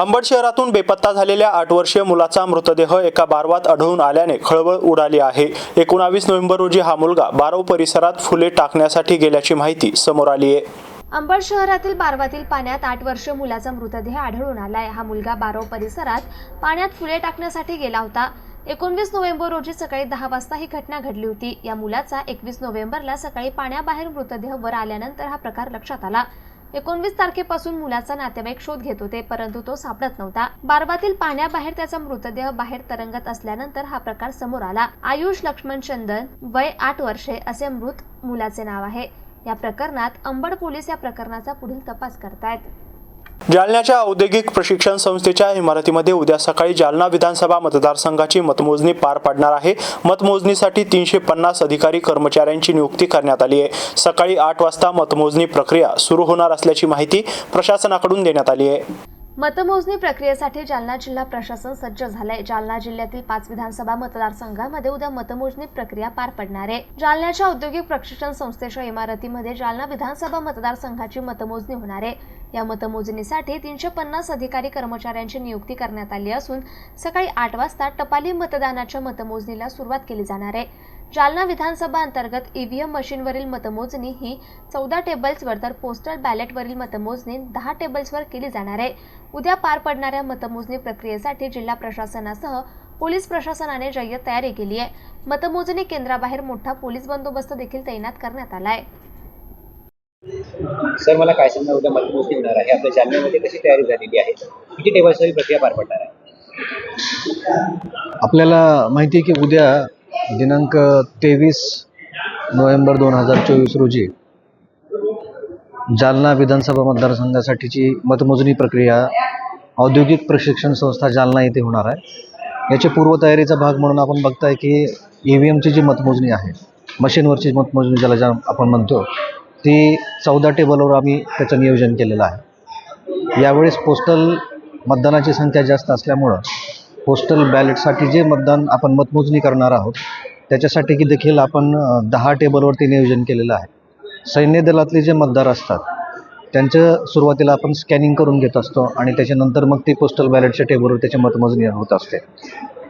अंबड शहरातून बेपत्ता झालेल्या आठ वर्षीय मुलाचा मृतदेह एका बारवात आढळून आल्याने खळबळ उडाली आहे. एकोणावीस नोव्हेंबर रोजी हा मुलगा बारव परिसरात फुले टाकण्यासाठी गेल्याची माहिती समोर आली आहे. अंबड शहरातील बारवातील पाण्यात आठ वर्षीय मुलाचा मृतदेह आढळून आलाय. हा मुलगा बारव परिसरात पाण्यात फुले टाकण्यासाठी गेला होता. एकोणवीस नोव्हेंबर रोजी सकाळी दहा वाजता ही घटना घडली होती. या मुलाचा एकवीस नोव्हेंबरला सकाळी पाण्याबाहेर मृतदेह वर आल्यानंतर हा प्रकार लक्षात आला. एकोणवीस तारखेपासून मुलाचा नातेवाईक शोध घेत होते परंतु तो सापडत नव्हता. बारबातील पाण्याबाहेर त्याचा मृतदेह बाहेर तरंगत असल्यानंतर हा प्रकार समोर आला. आयुष लक्ष्मण चंदन वय आठ वर्षे असे मृत मुलाचे नाव आहे. या प्रकरणात अंबड पोलीस या प्रकरणाचा पुढील तपास करतायत. जालन्याच्या औद्योगिक प्रशिक्षण संस्थेच्या इमारतीमध्ये उद्या सकाळी जालना विधानसभा मतदारसंघाची मतमोजणी पार पडणार आहे. मतमोजणीसाठी तीनशे पन्नास अधिकारी कर्मचाऱ्यांची नियुक्ती करण्यात आली आहे. सकाळी आठ वाजता मतमोजणी प्रक्रिया सुरू होणार असल्याची माहिती प्रशासनाकडून देण्यात आली आहे. मतमोजणी प्रक्रियेसाठी जालना जिल्हा प्रशासन सज्ज झालंय. जालना जिल्ह्यातील पाच विधानसभा मतदारसंघामध्ये उद्या मतमोजणी प्रक्रिया पार पडणार आहे. जालन्याच्या औद्योगिक प्रशिक्षण संस्थेच्या इमारतीमध्ये जालना विधानसभा मतदारसंघाची मतमोजणी होणार आहे. या मतमोजणीसाठी तीनशे पन्नास अधिकारी कर्मचाऱ्यांची नियुक्ती करण्यात आली असून सकाळी आठ वाजता टपाली मतदानाच्या मतमोजणीला सुरुवात केली जाणार आहे. जालना विधानसभा अंतर्गत ईव्हीएम मशीनवरील मतमोजणी ही चौदा टेबल्सवर तर पोस्टल बॅलेटवरील मतमोजणी दहा टेबल्सवर केली जाणार आहे. उद्या पार पडणाऱ्या मतमोजणी प्रक्रियेसाठी जिल्हा प्रशासनासह पोलीस प्रशासनाने जय्यत तयारी केली आहे. मतमोजणी केंद्राबाहेर मोठा पोलीस बंदोबस्त देखील तैनात करण्यात आला आहे. सर मला काय सांगणार? उद्या मतमोजणी होणार आहे. आपल्या जालन्यामध्ये कशी तयारी झालेली आहे? किती टेबल्सवर ही प्रक्रिया पार पडणार आहे? आपल्याला माहिती आहे की उद्या दिनांक तेवीस नोव्हेंबर दोन हजार चोवीस रोजी जालना विधानसभा मतदारसंघासाठीची मतमोजणी प्रक्रिया औद्योगिक प्रशिक्षण संस्था जालना येथे होणार आहे. याची पूर्वतयारीचा भाग म्हणून आपण बघताय की ई व्ही एमची जी मतमोजणी आहे मशीनवरची मतमोजणी ज्याला ज्या आपण म्हणतो ती चौदा टेबलवर आम्ही त्याचं नियोजन केलेलं आहे. यावेळेस पोस्टल मतदानाची संख्या जास्त असल्यामुळं पोस्टल बॅलेटसाठी जे मतदान आपण मतमोजणी करणार आहोत त्याच्यासाठी की देखील आपण दहा टेबलवरती नियोजन केलेलं आहे. सैन्य दलातले जे मतदार असतात त्यांचं सुरुवातीला आपण स्कॅनिंग करून घेत असतो आणि त्याच्यानंतर मग ती पोस्टल बॅलेटच्या टेबलवर त्याची मतमोजणी होत असते.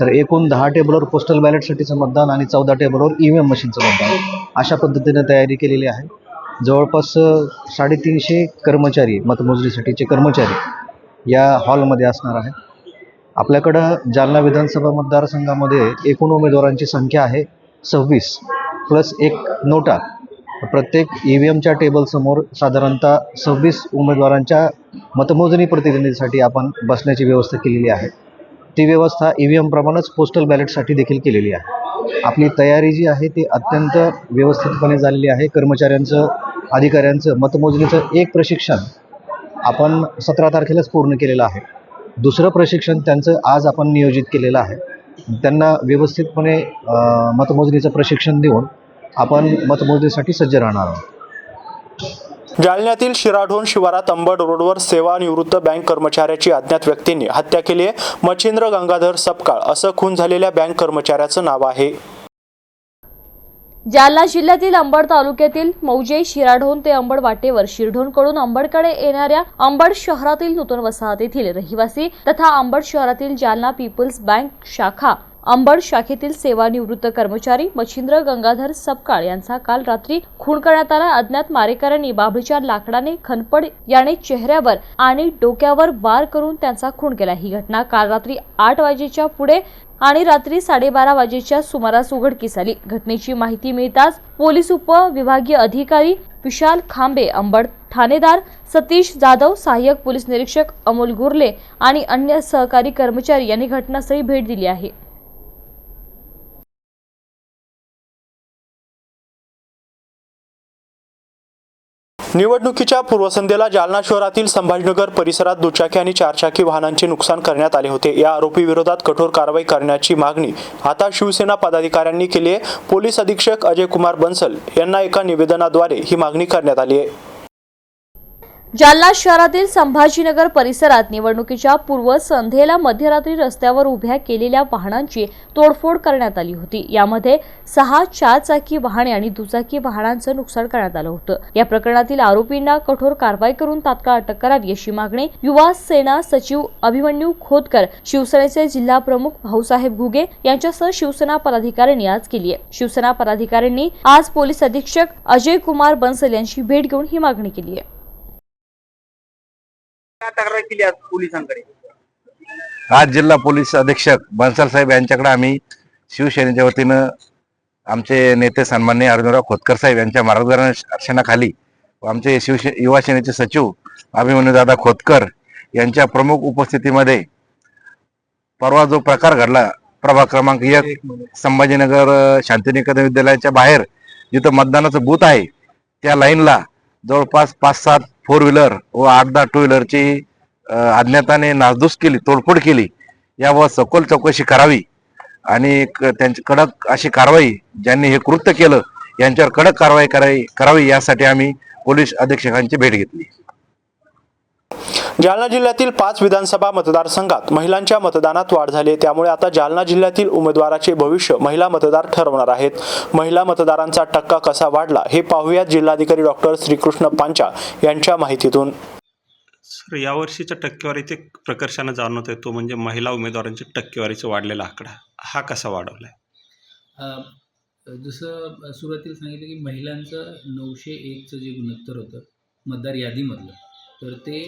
तर एकूण दहा टेबलवर पोस्टल बॅलेटसाठीचं मतदान आणि चौदा टेबलवर ई व्ही एम मशीनचं मतदान अशा पद्धतीने तयारी केलेली आहे. जवळपास साडेतीनशे कर्मचारी मतमोजणीसाठीचे कर्मचारी या हॉलमध्ये असणार आहे आपल्याकडं जालना विधानसभा मतदारसंघामध्ये एकूण उमेदवारांची संख्या आहे सव्वीस प्लस एक नोटा. प्रत्येक ई व्ही एमच्या टेबलसमोर साधारणतः सव्वीस उमेदवारांच्या मतमोजणी प्रतिनिधीसाठी आपण बसण्याची व्यवस्था केलेली आहे. ती व्यवस्था ई व्ही एमप्रमाणेच पोस्टल बॅलेटसाठी देखील केलेली आहे. आपली तयारी जी आहे ती अत्यंत व्यवस्थितपणे झालेली आहे. कर्मचाऱ्यांचं अधिकाऱ्यांचं मतमोजणीचं एक प्रशिक्षण आपण सतरा तारखेलाच पूर्ण केलेलं आहे. दुसरं प्रशिक्षण त्यांचं आज आपण नियोजित केलेलं आहे. त्यांना व्यवस्थितपणे मतमोजणीचं प्रशिक्षण देऊन आपण मतमोजणीसाठी सज्ज राहणार आहोत. जालन्यातील शिराढोण शिवारात अंबड रोडवर सेवानिवृत्त बँक कर्मचाऱ्याची अज्ञात व्यक्तींनी हत्या केली आहे. मच्छिंद्र गंगाधर सपकाळ असं खून झालेल्या बँक कर्मचाऱ्याचं नाव आहे. जालना जिल्ह्यातील अंबड तालुक्यातील मौजे शिराढोण ते अंबड वाटेवर शिरढोणकडून अंबडकडे येणाऱ्या अंबड शहरातील नूतन वसाहतीतील रहिवासी तथा अंबड शहरातील जालना पीपल्स बँक शाखा अंबड शाखेतील सेवानिवृत्त कर्मचारी मच्छिंद्र गंगाधर सपकाळ यांचा काल रात्री खून करण्यात आला. अज्ञात मारेकऱ्यांनी बाभळीच्या लाकडाने खनपड याने चेहऱ्यावर आणि डोक्यावर वार करून त्यांचा खून केला. ही घटना काल रात्री आठ वाजेच्या पुढे आणि रात्री साडेबारा वाजेच्या सुमारास उघडकीस आली. घटनेची माहिती मिळताच पोलीस उपविभागीय अधिकारी विशाल खांबे अंबड ठाणेदार सतीश जाधव सहाय्यक पोलीस निरीक्षक अमोल गुर्ले आणि अन्य सहकारी कर्मचारी यांनी घटनास्थळी भेट दिली आहे. निवडणुकीच्या पूर्वसंध्येला जालना शहरातील संभाजीनगर परिसरात दुचाकी आणि चारचाकी वाहनांचे नुकसान करण्यात आले होते. या आरोपी विरोधात कठोर कारवाई करण्याची मागणी आता शिवसेना पदाधिकाऱ्यांनी केली आहे. पोलीस अधीक्षक अजय कुमार बन्सल यांना एका निवेदनाद्वारे ही मागणी करण्यात आली आहे. जालना शहरातील संभाजीनगर परिसरात निवडणुकीच्या पूर्वसंध्येला मध्यरात्री रस्त्यावर उभ्या केलेल्या वाहनांची तोडफोड करण्यात आली होती. यामध्ये सहा चारचाकी वाहने आणि दुचाकी वाहनांचं नुकसान करण्यात आलं होतं. या प्रकरणातील आरोपींना कठोर कारवाई करून तात्काळ अटक करावी अशी मागणी युवा सेना सचिव अभिमन्यू खोतकर शिवसेनेचे जिल्हा प्रमुख भाऊसाहेब घुगे यांच्यासह शिवसेना पदाधिकाऱ्यांनी आज केली आहे. शिवसेना पदाधिकाऱ्यांनी आज पोलीस अधीक्षक अजय कुमार बन्सल यांची भेट घेऊन ही मागणी केली आहे. तक्रार केली आज पोलिसांकडे? आज जिल्हा पोलीस अधीक्षक बन्सल साहेब यांच्याकडे आम्ही शिवसेनेच्या वतीनं आमचे नेते सन्माननीय अर्जुनराव खोतकर साहेब यांच्या मार्गदर्शनाखाली आमचे शिवसे युवा सेनेचे सचिव अभिमन्यूदादा खोतकर यांच्या प्रमुख उपस्थितीमध्ये परवा जो प्रकार घडला प्रभाग क्रमांक एक संभाजीनगर शांतिनिकेतन विद्यालयाच्या बाहेर जिथं मतदानाचं बूथ आहे त्या लाईनला जवळपास पाच सात फोर व्हीलर व आठ दहा टू व्हीलरची अज्ञाताने नासधूस केली तोडफोड केली यावर सखोल चौकशी करावी. आणि क- त्यांची कडक अशी कारवाई ज्यांनी हे कृत्य केलं यांच्यावर कडक कारवाई करावी करावी यासाठी आम्ही पोलीस अधीक्षकांची भेट घेतली. जालना जिल्ह्यातील पाच विधानसभा मतदारसंघात महिलांच्या मतदानात वाढ झाली आहे. त्यामुळे आता जालना जिल्ह्यातील उमेदवाराचे भविष्य महिला मतदार ठरवणार आहेत. महिला मतदारांचा टक्का कसा वाढला हे पाहूयात जिल्हाधिकारी डॉक्टर श्रीकृष्ण पांचा यांच्या माहितीतून. सर यावर्षीच्या टक्केवारीचे प्रकर्षानं जाणवत आहे तो म्हणजे महिला उमेदवारांची टक्केवारीचा वाढलेला आकडा. हा कसा वाढवला आहे? जसं सुरुवातीला सांगितलं की महिलांचं नऊशे एकचं जे गुणोत्तर होतं मतदार यादीमधलं तर ते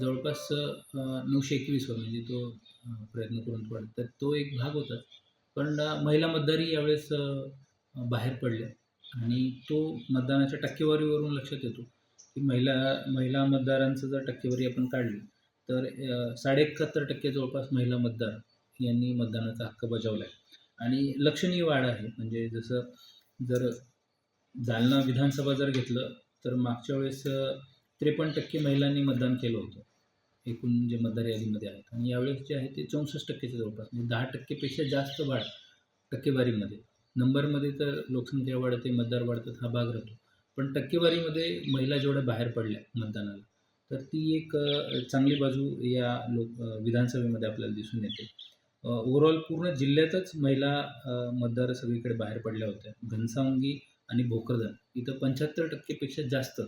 जवळपास नऊशे एकवीसवर म्हणजे तो प्रयत्न करून पडला तर तो एक भाग होता. पण महिला मतदारही यावेळेस बाहेर पडल्या. आणि तो मतदानाच्या टक्केवारीवरून लक्षात येतो की महिला महिला मतदारांचं जर टक्केवारी आपण काढली तर साडेएकाहत्तर साडे टक्के जवळपास महिला मतदार यांनी मतदानाचा हक्क बजावला आहे आणि लक्षणीय वाढ आहे. म्हणजे जसं जर जालना विधानसभा जर घेतलं तर मागच्या वेळेस त्रेपन्न टक्के महिलांनी मतदान केलं होतं. एकूण जे मतदार यादीमध्ये आहेत. आणि यावेळेस जे आहे ते चौसष्ट टक्केच्या जवळपास म्हणजे दहा टक्केपेक्षा जास्त वाढ टक्केवारीमध्ये. नंबरमध्ये तर लोकसंख्या वाढते मतदार वाढतात हा भाग राहतो. पण टक्केवारीमध्ये महिला जेवढ्या बाहेर पडल्या मतदानाला तर ती एक चांगली बाजू या लोक विधानसभेमध्ये आपल्याला दिसून येते. ओव्हरऑल पूर्ण जिल्ह्यातच महिला मतदार सगळीकडे बाहेर पडल्या होत्या. घनसावंगी आणि भोकरदन इथं पंच्याहत्तर टक्केपेक्षा जास्त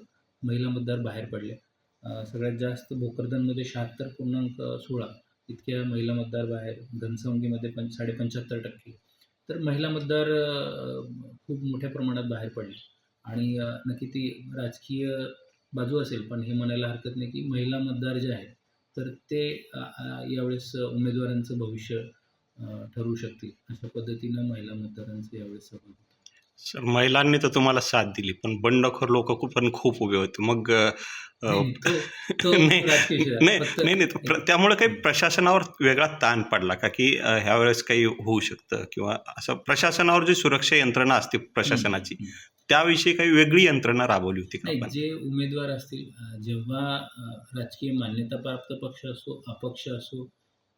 महिला मतदार बाहेर पडले. सगळ्यात जास्त भोकरदनमध्ये शहात्तर पूर्णांक सोळा इतक्या महिला मतदार बाहेर घनसावंगीमध्ये पण साडे पंच्याहत्तर टक्के. तर महिला मतदार खूप मोठ्या प्रमाणात बाहेर पडले. आणि नक्की ती राजकीय बाजू असेल पण हे म्हणायला हरकत नाही की महिला मतदार जे आहेत तर ते यावेळेस उमेदवारांचं भविष्य ठरू ठरवू शकतील. अशा पद्धतीनं महिला मतदारांचं यावेळेस सहभाग सर महिलांनी तर तुम्हाला साथ दिली पण बंडखोर लोक खूप पण खूप उभे होते मग नाही, नाही. नाही त्यामुळे काही प्रशासनावर वेगळा ताण पडला का की ह्यावेळेस काही होऊ शकतं किंवा असं प्रशासनावर जी सुरक्षा यंत्रणा असते प्रशासनाची. त्याविषयी काही वेगळी यंत्रणा राबवली होती का जे उमेदवार असतील जेव्हा राजकीय मान्यताप्राप्त पक्ष असो अपक्ष असो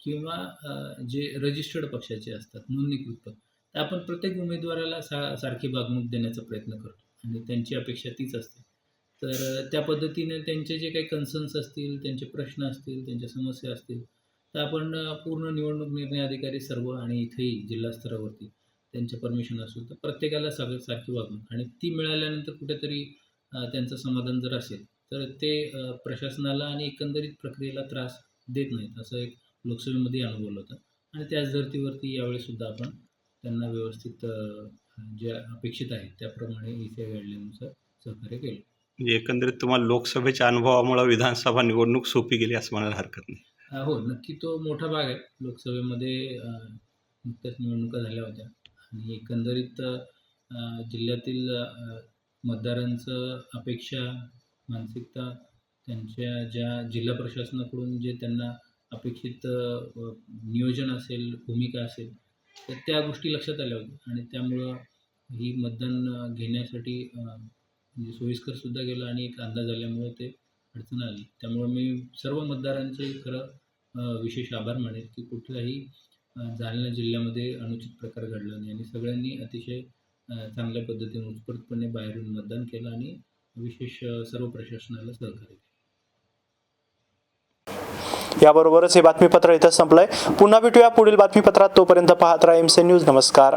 किंवा जे रजिस्टर्ड पक्षाचे असतात नोंदणीकृत पक्ष तर आपण प्रत्येक उमेदवाराला सा सारखी वागणूक देण्याचा प्रयत्न करतो. आणि त्यांची अपेक्षा तीच असते. तर त्या पद्धतीने त्यांचे जे काही कन्सर्न्स असतील त्यांचे प्रश्न असतील त्यांच्या समस्या असतील तर आपण पूर्ण निवडणूक निर्णय अधिकारी सर्व आणि इथेही जिल्हा स्तरावरती त्यांच्या परमिशन असू तर प्रत्येकाला सगळं सारखी वागणूक आणि ती मिळाल्यानंतर कुठेतरी त्यांचं समाधान जर असेल तर ते प्रशासनाला आणि एकंदरीत प्रक्रियेला त्रास देत नाहीत असं एक लोकसभेमध्ये अनुभवलं होतं. आणि त्याच धर्तीवरती यावेळीसुद्धा आपण त्यांना व्यवस्थित जे अपेक्षित आहे त्याप्रमाणे इथे घडल्यानुसार सहकार्य केलं. म्हणजे एकंदरीत तुम्हाला लोकसभेच्या अनुभवामुळे विधानसभा निवडणूक सोपी गेली असं म्हणायला हरकत नाही. हो नक्की तो मोठा भाग आहे. लोकसभेमध्ये नुकत्याच निवडणुका झाल्या होत्या. आणि एकंदरीत जिल्ह्यातील मतदारांचं अपेक्षा मानसिकता त्यांच्या ज्या जिल्हा प्रशासनाकडून जे त्यांना अपेक्षित नियोजन असेल भूमिका असेल तर त्या गोष्टी लक्षात आल्या होत्या. आणि त्यामुळं ही मतदान घेण्यासाठी म्हणजे सोयीस्करसुद्धा गेलं आणि एक अंदाज आल्यामुळे ते अडचण आली. त्यामुळं मी सर्व मतदारांचे खरं विशेष आभार मानेल की कुठलाही जालना जिल्ह्यामध्ये अनुचित प्रकार घडला नाही. आणि सगळ्यांनी अतिशय चांगल्या पद्धतीने उत्स्फूर्तपणे बाहेरून मतदान केलं आणि विशेष सर्व प्रशासनाला सहकार्य केलं. याबरोबरच हे बातमीपत्र इथं संपलंय. पुन्हा भेटूया पुढील बातमीपत्रात. तोपर्यंत पाहत राहा एम सी न्यूज नमस्कार.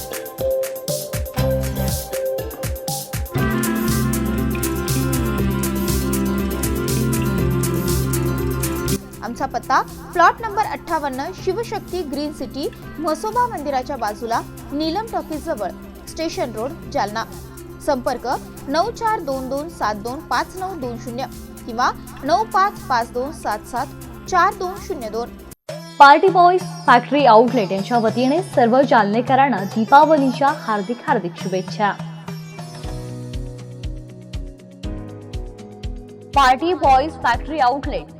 त्यांचा पत्ता प्लॉट नंबर अठ्ठावन्न शिवशक्ती ग्रीन सिटी म्हसोबा मंदिराच्या बाजूला नीलम टॉकीज जवळ स्टेशन रोड जालना. संपर्क नऊ चार दोन दोन सात दोन पाच नऊ दोन शून्य किंवा नऊ पाच पाच दोन सात सात चार दोन शून्य दोन. पार्टी बॉईज फॅक्टरी आउटलेट यांच्या वतीने सर्व जालनेकरांना दीपावलीच्या हार्दिक हार्दिक शुभेच्छा. Party boys factory outlet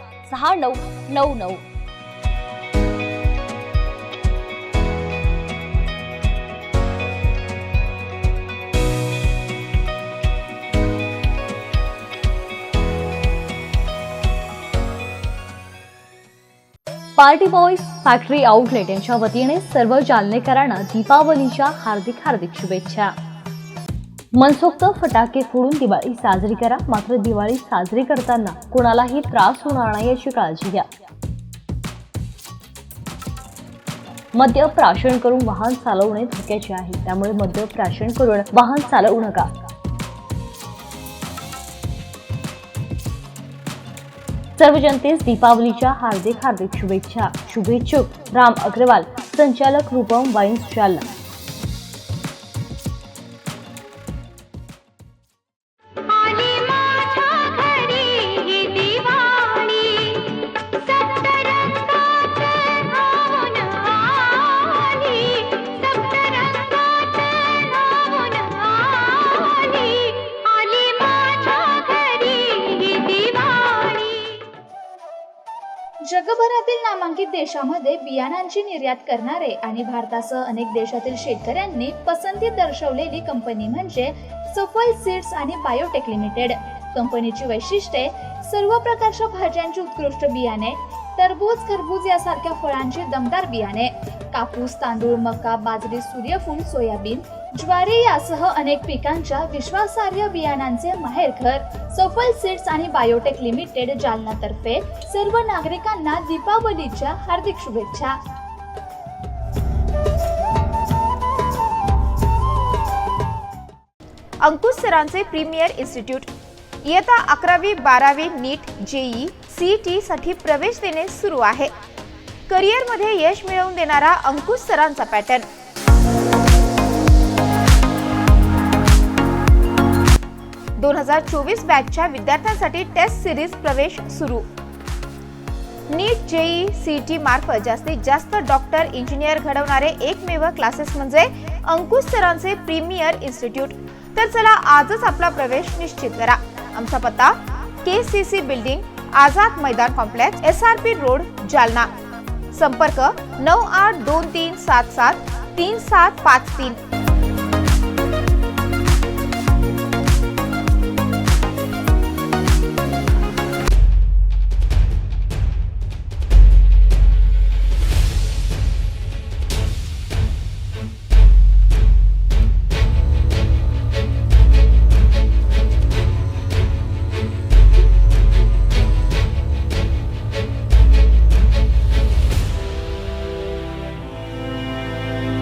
सहा नऊ नऊ नऊ. पार्टी बॉईज फॅक्टरी आउटलेट यांच्या वतीने सर्व जालनेकरांना दीपावलीच्या हार्दिक हार्दिक शुभेच्छा. मनसोक्त फटाके फोडून दिवाळी साजरी करा. मात्र दिवाळी साजरी करताना कोणालाही त्रास होणार नाही याची काळजी घ्या. मद्य प्राशन करून वाहन चालवणे धोक्याचे आहे. त्यामुळे मद्य प्राशन करून वाहन चालवू नका. सर्व जनतेस दीपावलीच्या हार्दिक हार्दिक शुभेच्छा. शुभेच्छुक राम अग्रवाल संचालक रूपम वाईन्स जालना देशामध्ये बियाणांची निर्यात करणारे आणि भारतासह अनेक देशातील शेतकऱ्यांनी पसंती दर्शवलेली कंपनी म्हणजे सफल सीड्स आणि बायोटेक लिमिटेड. कंपनीची वैशिष्ट्ये सर्व प्रकारच्या भाज्यांची उत्कृष्ट बियाणे टरबूज खरबूज यासारख्या फळांची दमदार बियाणे कापूस तांदूळ मका बाजरी सूर्यफूल सोयाबीन ज्वारी यासह अनेक पिकांच्या विश्वासार्ह बियाणांचे माहेरघर सफल सीड्स आणि बायोटेक लिमिटेड जालनातर्फे सर्व नागरिकांना दीपावलीच्या हार्दिक शुभेच्छा. अंकुश सरांचे प्रीमियर इन्स्टिट्यूट इयत्ता अकरावी बारावी नीट जेई सीईटी साठी प्रवेश देणे सुरू आहे. करिअरमध्ये यश मिळवून देणारा अंकुश सरांचा पॅटर्न. दोन हजार चोवीस बॅचच्या विद्यार्थ्यांसाठी टेस्ट सिरीज प्रवेश सुरू. नीट जेई सीईटी मार्फत जास्तीत जास्त डॉक्टर इंजिनियर घडवणारे एकमेव क्लासेस म्हणजे अंकुश सरांचे प्रीमियर इन्स्टिट्यूट. तर चला आजच आपला प्रवेश निश्चित करा. आमचा पत्ता K C C building Azad Maidan complex S R P road Jalna. संपर्क नऊ आठ दोन तीन सात सात तीन सात पाच तीन.